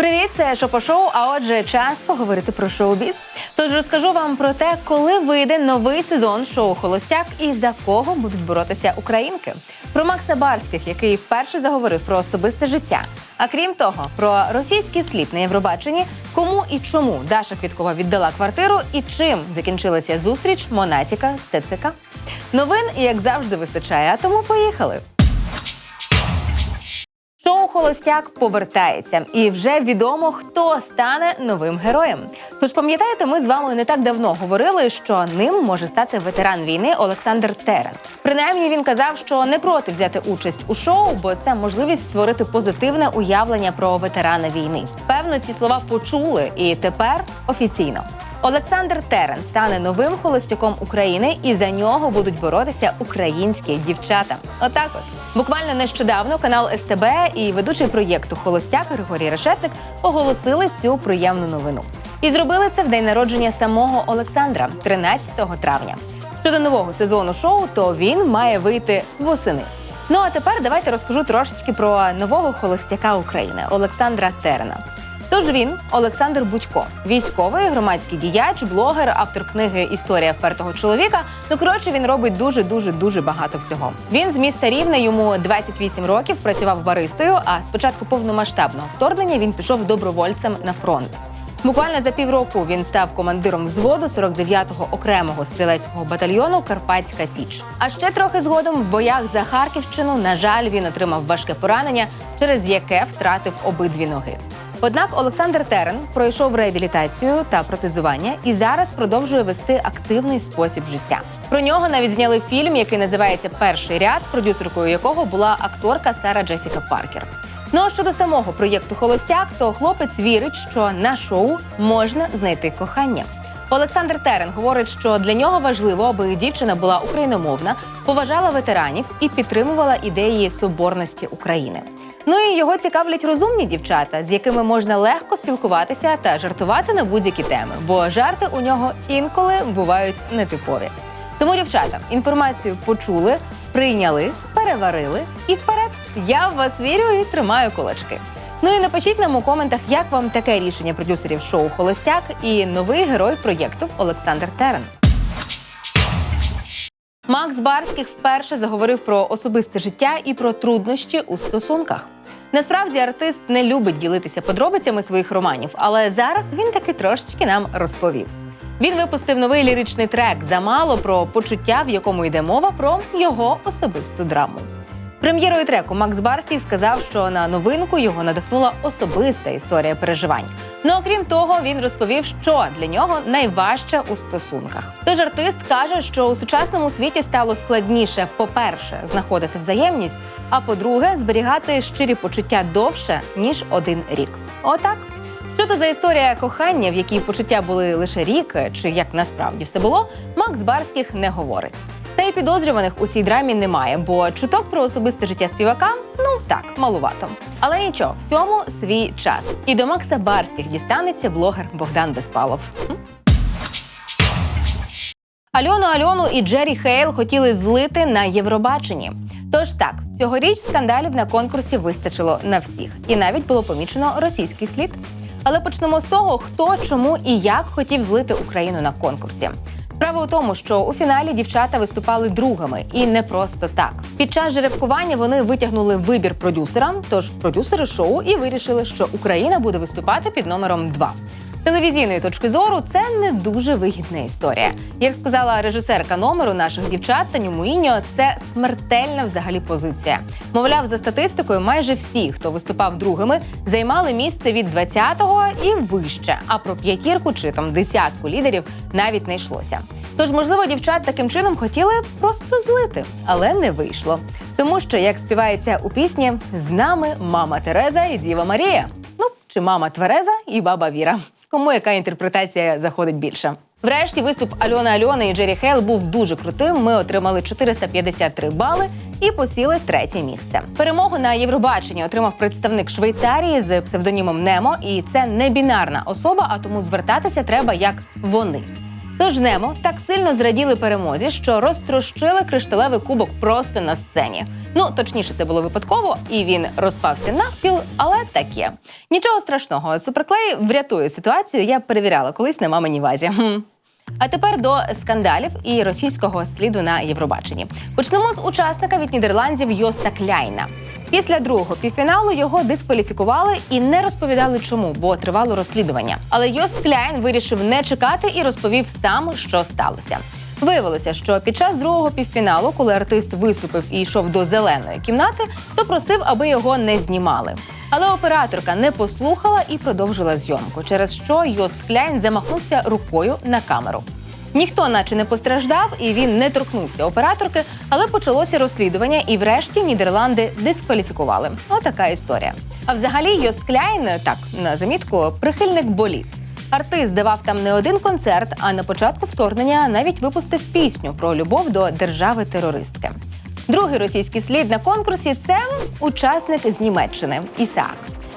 Привіт, це Шопо-шоу, А отже, час поговорити про шоу-біз. Тож розкажу вам про те, коли вийде новий сезон шоу Холостяк і за кого будуть боротися українки. Про Макса Барських, який вперше заговорив про особисте життя. А крім того, про російський слід на Євробаченні, кому і чому Даша Квіткова віддала квартиру і чим закінчилася зустріч Монатіка з ТЦК. Новин, як завжди, вистачає. А тому поїхали. Холостяк повертається, і вже відомо, хто стане новим героєм. Тож пам'ятаєте, ми з вами не так давно говорили, що ним може стати ветеран війни Олександр Терен. Принаймні він казав, що не проти взяти участь у шоу, бо це можливість створити позитивне уявлення про ветерана війни. Певно, ці слова почули, і тепер офіційно. Олександр Терен стане новим холостяком України, і за нього будуть боротися українські дівчата. Отак, от буквально нещодавно канал СТБ і ведучий проєкту Холостяк Григорій Решетник оголосили цю приємну новину. І зробили це в день народження самого Олександра, 13 травня. Щодо нового сезону шоу, то він має вийти восени. Ну а тепер давайте розкажу трошечки про нового холостяка України Олександра Терена. Тож він Олександр Будько, військовий, громадський діяч, блогер, автор книги Історія впертого чоловіка. Ну коротше, він робить дуже, дуже, дуже багато всього. Він з міста Рівне, йому 28 років, працював баристою. А з початку повномасштабного вторгнення він пішов добровольцем на фронт. Буквально за півроку він став командиром взводу 49-го окремого стрілецького батальйону Карпатська Січ. А ще трохи згодом в боях за Харківщину, на жаль, він отримав важке поранення, через яке втратив обидві ноги. Однак Олександр Терен пройшов реабілітацію та протезування і зараз продовжує вести активний спосіб життя. Про нього навіть зняли фільм, який називається Перший ряд, продюсеркою якого була акторка Сара Джесіка Паркер. Ну а щодо самого проєкту Холостяк, то хлопець вірить, що на шоу можна знайти кохання. Олександр Терен говорить, що для нього важливо, аби дівчина була україномовна, поважала ветеранів і підтримувала ідеї соборності України. Ну і його цікавлять розумні дівчата, з якими можна легко спілкуватися та жартувати на будь-які теми, бо жарти у нього інколи бувають нетипові. Тому, дівчата, інформацію почули, прийняли, переварили і вперед. Я в вас вірю і тримаю кулачки. Ну і напишіть нам у коментах, як вам таке рішення продюсерів шоу Холостяк і новий герой проєкту Олександр Терен. Макс Барських вперше заговорив про особисте життя і про труднощі у стосунках. Насправді артист не любить ділитися подробицями своїх романів, але зараз він таки трошечки нам розповів. Він випустив новий ліричний трек замало про почуття, в якому йде мова про його особисту драму. Прем'єрою треку Макс Барських сказав, що на новинку його надихнула особиста історія переживань. Ну окрім того, він розповів, що для нього найважче у стосунках. Тож артист каже, що у сучасному світі стало складніше, по-перше, знаходити взаємність, а по-друге, зберігати щирі почуття довше ніж один рік. Отак. Що то за історія кохання, в якій почуття були лише рік, чи як насправді все було, Макс Барських не говорить. Та й підозрюваних у цій драмі немає, бо чуток про особисте життя співака ну так, малувато. Але нічого, всьому свій час. І до Макса Барських дістанеться блогер Богдан Безпалов. Хм? Альону Альону і Джері Хейл хотіли злити на Євробаченні. Тож так, цьогоріч скандалів на конкурсі вистачило на всіх, і навіть було помічено російський слід. Але почнемо з того, хто, чому і як хотів злити Україну на конкурсі. Справа у тому, що у фіналі дівчата виступали другими, і не просто так. Під час жеребкування вони витягнули вибір продюсерам, тож продюсери шоу і вирішили, що Україна буде виступати під номером 2. Телевізійної точки зору це не дуже вигідна історія. Як сказала режисерка номеру наших дівчат Таню Муїньо, це смертельна взагалі позиція. Мовляв, за статистикою, майже всі, хто виступав другими, займали місце від 20-го і вище. А про п'ятірку чи там десятку лідерів навіть не йшлося. Тож, можливо, дівчат таким чином хотіли просто злити, але не вийшло. Тому що, як співається у пісні, з нами мама Тереза і Діва Марія. Ну чи мама Твереза і баба Віра. Кому яка інтерпретація заходить більше? Врешті виступ Альони Альони і Джері Хейл був дуже крутим. Ми отримали 453 бали і посіли третє місце. Перемогу на Євробаченні отримав представник Швейцарії з псевдонімом Немо, і це не бінарна особа, а тому звертатися треба як вони. Тож Немо так сильно зраділи перемозі, що розтрощили кришталевий кубок просто на сцені. Ну точніше, це було випадково, і він розпався навпіл, але таке. Нічого страшного, суперклей врятує ситуацію. Я перевіряла колись на маминій вазі. А тепер до скандалів і російського сліду на Євробаченні. Почнемо з учасника від Нідерландів Йоста Кляйна. Після другого півфіналу його дискваліфікували і не розповідали чому, бо тривало розслідування. Але Йост Кляйн вирішив не чекати і розповів сам, що сталося. Виявилося, що під час другого півфіналу, коли артист виступив і йшов до зеленої кімнати, то просив, аби його не знімали. Але операторка не послухала і продовжила зйомку, через що Йост Кляйн замахнувся рукою на камеру. Ніхто, наче не постраждав, і він не торкнувся операторки, але почалося розслідування, і врешті Нідерланди дискваліфікували. Отака історія. А взагалі, Йост Кляйн, так на замітку, прихильник боліт. Артист давав там не один концерт, а на початку вторгнення навіть випустив пісню про любов до держави-терористки. Другий російський слід на конкурсі це учасник з Німеччини Ісаак.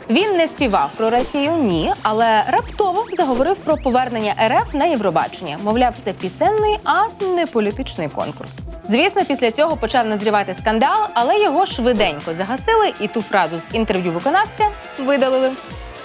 Він не співав про Росію, ні, але раптово заговорив про повернення РФ на Євробачення. Мовляв, це пісенний, а не політичний конкурс. Звісно, після цього почав назрівати скандал, але його швиденько загасили, і ту фразу з інтерв'ю виконавця видалили.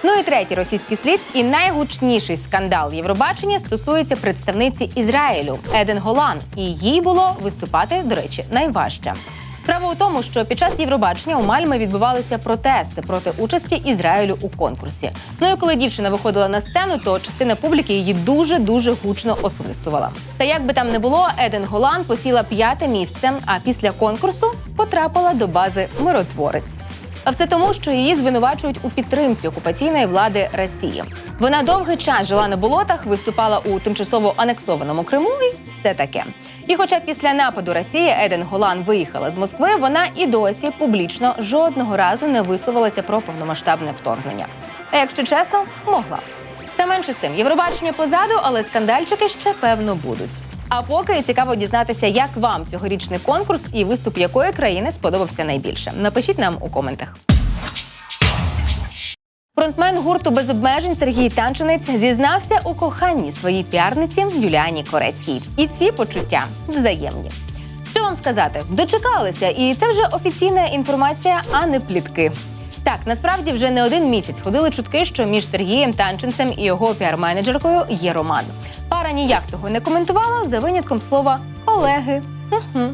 Ну і третій російський слід, і найгучніший скандал Євробачення стосується представниці Ізраїлю Еден Голан, і їй було виступати, до речі, найважче. Справа у тому, що під час Євробачення у Мальмі відбувалися протести проти участі Ізраїлю у конкурсі. Ну і коли дівчина виходила на сцену, то частина публіки її дуже дуже гучно освистувала. Та як би там не було, Еден Голан посіла п'яте місце, а після конкурсу потрапила до бази миротворець. А все тому, що її звинувачують у підтримці окупаційної влади Росії. Вона довгий час жила на болотах, виступала у тимчасово анексованому Криму і все таке. І хоча після нападу Росії Еден Голан виїхала з Москви, вона і досі публічно жодного разу не висловилася про повномасштабне вторгнення. А якщо чесно, могла. б. Та менше з тим, Євробачення позаду, але скандальчики ще певно будуть. А поки цікаво дізнатися, як вам цьогорічний конкурс і виступ якої країни сподобався найбільше. Напишіть нам у коментах. Фронтмен гурту без обмежень Сергій Танчинець зізнався у коханні своїй піарниці Юліані Корецькій. І ці почуття взаємні. Що вам сказати? Дочекалися, і це вже офіційна інформація, а не плітки. Так, насправді вже не один місяць ходили чутки, що між Сергієм Танченцем і його піар-менеджеркою є роман. Пара ніяк того не коментувала за винятком слова колеги. Угу.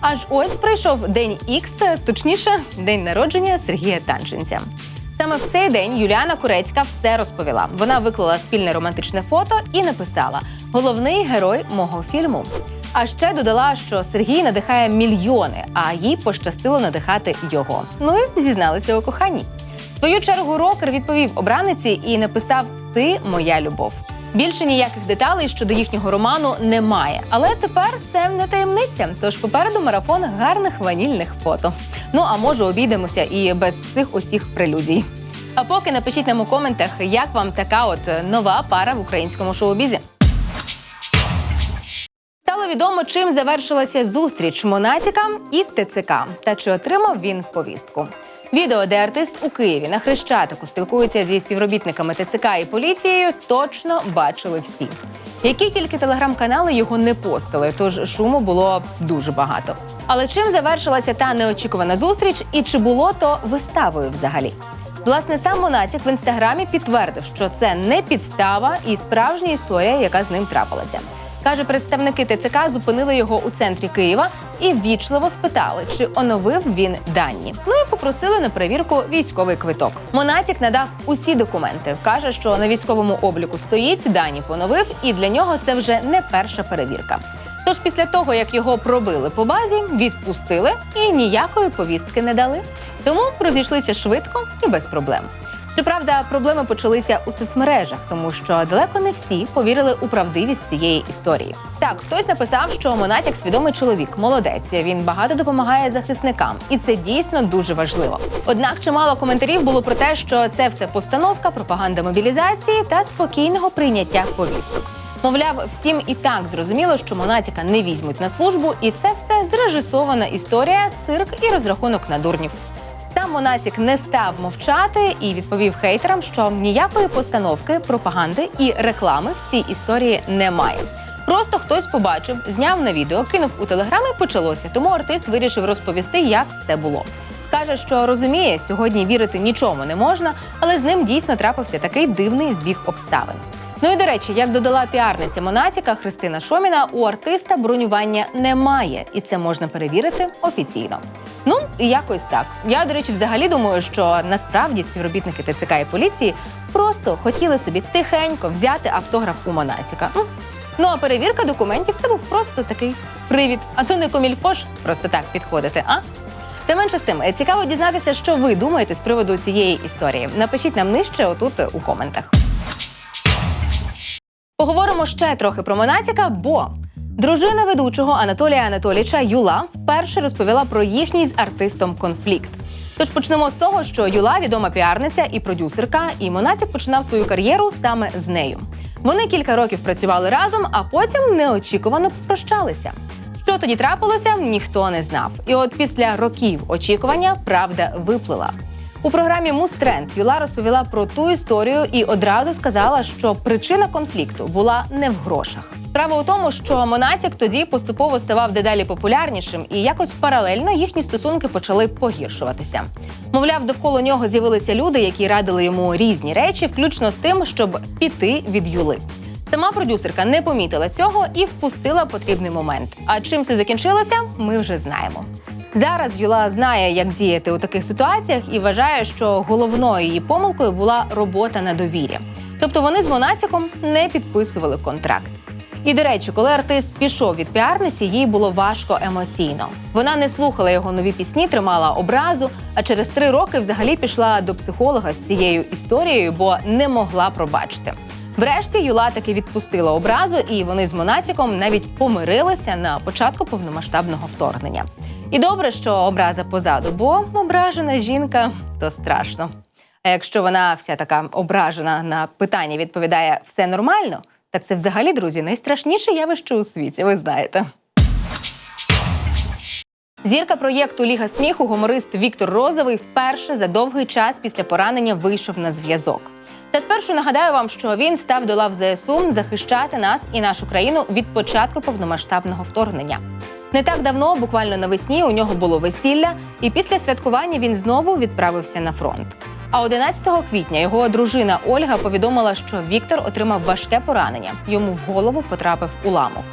Аж ось прийшов день Ікс, точніше, день народження Сергія Танченця. Саме в цей день Юліана Курецька все розповіла. Вона виклала спільне романтичне фото і написала: головний герой мого фільму. А ще додала, що Сергій надихає мільйони, а їй пощастило надихати його. Ну і зізналися у коханні. Свою чергу рокер відповів обраниці і написав Ти моя любов. Більше ніяких деталей щодо їхнього роману немає. Але тепер це не таємниця. Тож попереду марафон гарних ванільних фото. Ну а може обійдемося і без цих усіх прелюдій. А поки напишіть нам у коментах, як вам така от нова пара в українському шоу-бізі. Стало відомо, чим завершилася зустріч Монатіка і ТЦК, та чи отримав він повістку. Відео, де артист у Києві на Хрещатику спілкується зі співробітниками ТЦК і поліцією, точно бачили всі. Які тільки телеграм-канали його не постили, тож шуму було дуже багато. Але чим завершилася та неочікувана зустріч, і чи було то виставою взагалі? Власне, сам Монатік в інстаграмі підтвердив, що це не підстава і справжня історія, яка з ним трапилася. Каже, представники ТЦК зупинили його у центрі Києва і ввічливо спитали, чи оновив він дані. Ну і попросили на перевірку військовий квиток. Монатік надав усі документи. каже, що на військовому обліку стоїть, дані поновив, і для нього це вже не перша перевірка. Тож після того, як його пробили по базі, відпустили і ніякої повістки не дали. Тому розійшлися швидко і без проблем. Щоправда, проблеми почалися у соцмережах, тому що далеко не всі повірили у правдивість цієї історії. Так, хтось написав, що Монатік свідомий чоловік, молодець. Він багато допомагає захисникам, і це дійсно дуже важливо. Однак чимало коментарів було про те, що це все постановка, пропаганда мобілізації та спокійного прийняття повісток. Мовляв, всім і так зрозуміло, що Монатіка не візьмуть на службу, і це все зрежисована історія, цирк і розрахунок на дурнів. Сам Монатік не став мовчати і відповів хейтерам, що ніякої постановки, пропаганди і реклами в цій історії немає. Просто хтось побачив, зняв на відео, кинув у телеграм і почалося. Тому артист вирішив розповісти, як все було. Каже, що розуміє, сьогодні вірити нічому не можна, але з ним дійсно трапився такий дивний збіг обставин. Ну і до речі, як додала піарниця Монатіка Христина Шоміна, у артиста бронювання немає, і це можна перевірити офіційно. Ну і якось так. Я, до речі, взагалі думаю, що насправді співробітники ТЦК і поліції просто хотіли собі тихенько взяти автограф у Монатіка. Ну а перевірка документів це був просто такий привід. А то не комільфош просто так підходити, а? Та менше з тим, цікаво дізнатися, що ви думаєте з приводу цієї історії. Напишіть нам нижче отут у коментах. Поговоримо ще трохи про Монатіка, бо дружина ведучого Анатолія Анатолійча Юла вперше розповіла про їхній з артистом конфлікт. Тож почнемо з того, що Юла відома піарниця і продюсерка, і Монатік починав свою кар'єру саме з нею. Вони кілька років працювали разом, а потім неочікувано прощалися. Що тоді трапилося, ніхто не знав. І от після років очікування правда виплила. У програмі Мустренд Юла розповіла про ту історію і одразу сказала, що причина конфлікту була не в грошах. Справа у тому, що Монатік тоді поступово ставав дедалі популярнішим, і якось паралельно їхні стосунки почали погіршуватися. Мовляв, довкола нього з'явилися люди, які радили йому різні речі, включно з тим, щоб піти від Юли. Сама продюсерка не помітила цього і впустила потрібний момент. А чим це закінчилося, ми вже знаємо. Зараз Юла знає, як діяти у таких ситуаціях, і вважає, що головною її помилкою була робота на довір'я. Тобто вони з Монатіком не підписували контракт. І до речі, коли артист пішов від піарниці, їй було важко емоційно. Вона не слухала його нові пісні, тримала образу, а через три роки взагалі пішла до психолога з цією історією, бо не могла пробачити. Врешті Юла таки відпустила образу, і вони з Монатіком навіть помирилися на початку повномасштабного вторгнення. І добре, що образа позаду, бо ображена жінка то страшно. А якщо вона вся така ображена на питання відповідає все нормально, так це взагалі, друзі, найстрашніше явище у світі, ви знаєте. Зірка проєкту Ліга сміху, гуморист Віктор Розовий вперше за довгий час після поранення вийшов на зв'язок. Та спершу нагадаю вам, що він став до лав ЗСУ захищати нас і нашу країну від початку повномасштабного вторгнення. Не так давно, буквально навесні, у нього було весілля, і після святкування він знову відправився на фронт. А 11 квітня його дружина Ольга повідомила, що Віктор отримав важке поранення. Йому в голову потрапив уламок.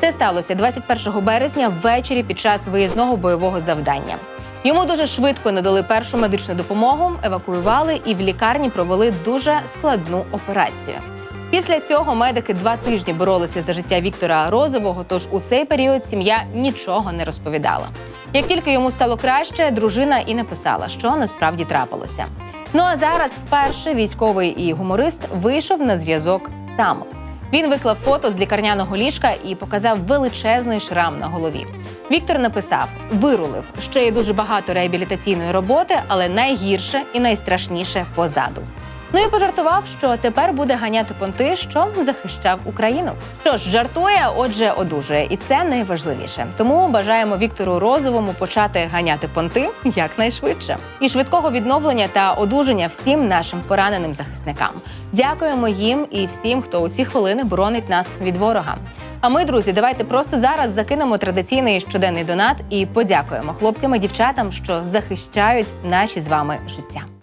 Це сталося 21 березня ввечері під час виїзного бойового завдання. Йому дуже швидко надали першу медичну допомогу, евакуювали і в лікарні провели дуже складну операцію. Після цього медики два тижні боролися за життя Віктора Розового. Тож у цей період сім'я нічого не розповідала. Як тільки йому стало краще, дружина і написала, що насправді трапилося. Ну а зараз вперше військовий і гуморист вийшов на зв'язок сам. Він виклав фото з лікарняного ліжка і показав величезний шрам на голові. Віктор написав: вирулив ще є дуже багато реабілітаційної роботи, але найгірше і найстрашніше позаду. Ну і пожартував, що тепер буде ганяти понти, що захищав Україну. Що ж, жартує, отже, одужує, і це найважливіше. Тому бажаємо Віктору Розовому почати ганяти понти якнайшвидше. І швидкого відновлення та одужання всім нашим пораненим захисникам. Дякуємо їм і всім, хто у ці хвилини боронить нас від ворога. А ми, друзі, давайте просто зараз закинемо традиційний щоденний донат і подякуємо хлопцям і дівчатам, що захищають наші з вами життя.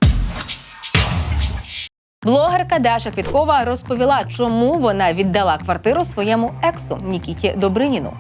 Блогерка Даша Квіткова розповіла, чому вона віддала квартиру своєму ексу Нікіті Добриніну.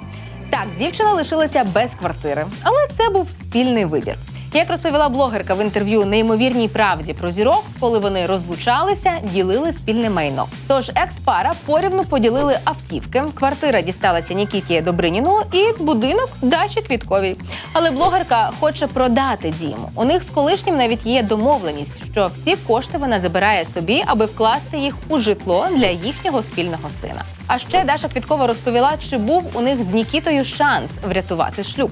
Так, дівчина лишилася без квартири, але це був спільний вибір. Як розповіла блогерка в інтерв'ю неймовірній правді про зірок, коли вони розлучалися, ділили спільне майно. Тож екс-пара порівну поділили автівки. Квартира дісталася Нікіті Добриніну і будинок Даші Квітковій. Але блогерка хоче продати дім. У них з колишнім навіть є домовленість, що всі кошти вона забирає собі, аби вкласти їх у житло для їхнього спільного сина. А ще Даша Квіткова розповіла, чи був у них з Нікітою шанс врятувати шлюб.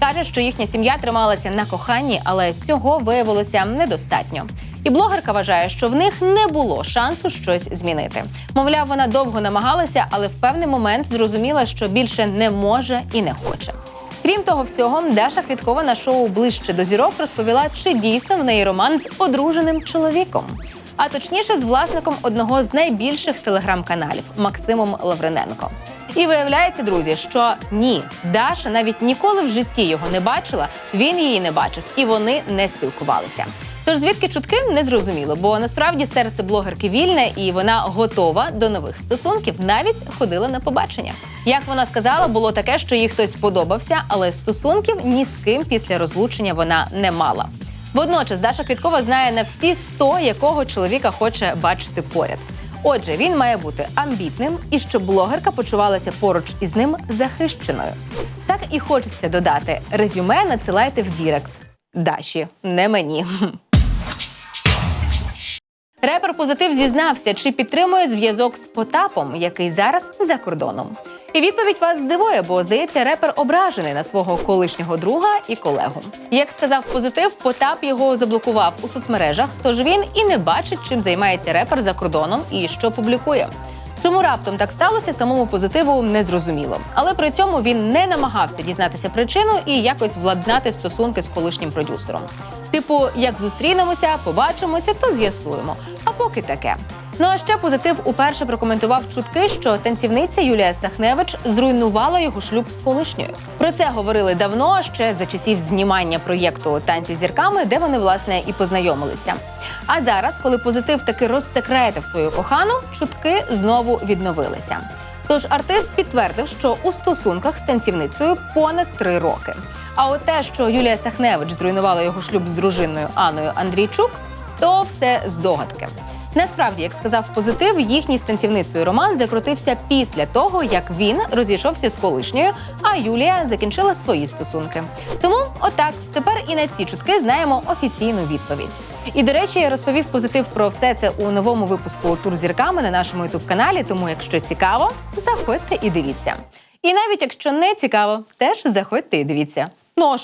Каже, що їхня сім'я трималася на коханні, але цього виявилося недостатньо. І блогерка вважає, що в них не було шансу щось змінити. Мовляв, вона довго намагалася, але в певний момент зрозуміла, що більше не може і не хоче. Крім того всього, Даша Квіткова на шоу ближче до зірок розповіла, чи дійсно в неї роман з одруженим чоловіком. А точніше, з власником одного з найбільших телеграм-каналів Максимом Лавриненко. І виявляється, друзі, що ні, Даша навіть ніколи в житті його не бачила, він її не бачив, і вони не спілкувалися. Тож звідки чутки не зрозуміло, бо насправді серце блогерки вільне і вона готова до нових стосунків, навіть ходила на побачення. Як вона сказала, було таке, що їй хтось сподобався, але стосунків ні з ким після розлучення вона не мала. Водночас Даша Квіткова знає на всі 100, якого чоловіка хоче бачити поряд. Отже, він має бути амбітним і щоб блогерка почувалася поруч із ним захищеною. Так і хочеться додати: резюме надсилайте в Дірект. Даші, не мені. Репер позитив зізнався, чи підтримує зв'язок з Потапом, який зараз за кордоном. І відповідь вас здивує, бо здається, репер ображений на свого колишнього друга і колегу. Як сказав позитив, Потап його заблокував у соцмережах, тож він і не бачить, чим займається репер за кордоном і що публікує. Чому раптом так сталося, самому позитиву не зрозуміло. Але при цьому він не намагався дізнатися причину і якось владнати стосунки з колишнім продюсером. Типу, як зустрінемося, побачимося, то з'ясуємо. А поки таке. Ну а ще позитив уперше прокоментував чутки, що танцівниця Юлія Сахневич зруйнувала його шлюб з колишньою. Про це говорили давно, ще за часів знімання проєкту Танці зірками, де вони власне і познайомилися. А зараз, коли позитив таки розсекретив свою кохану, чутки знову відновилися. Тож артист підтвердив, що у стосунках з танцівницею понад три роки. А от те, що Юлія Сахневич зруйнувала його шлюб з дружиною Анною Андрійчук, то все здогадки. Насправді, як сказав позитив, їхній з танцівницею роман закрутився після того, як він розійшовся з колишньою, а Юлія закінчила свої стосунки. Тому, отак, тепер і на ці чутки знаємо офіційну відповідь. І до речі, я розповів позитив про все це у новому випуску тур зірками на нашому ютуб каналі. Тому, якщо цікаво, заходьте і дивіться. І навіть якщо не цікаво, теж заходьте і дивіться. Ну?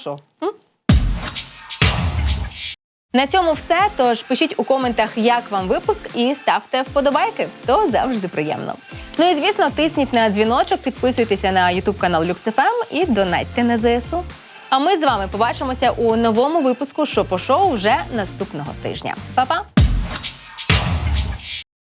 На цьому все. Тож пишіть у коментах, як вам випуск, і ставте вподобайки. То завжди приємно. Ну і звісно, тисніть на дзвіночок, підписуйтеся на Ютуб канал LuxFM і донатьте на ЗСУ. А ми з вами побачимося у новому випуску Шопо шоу вже наступного тижня. Па-па!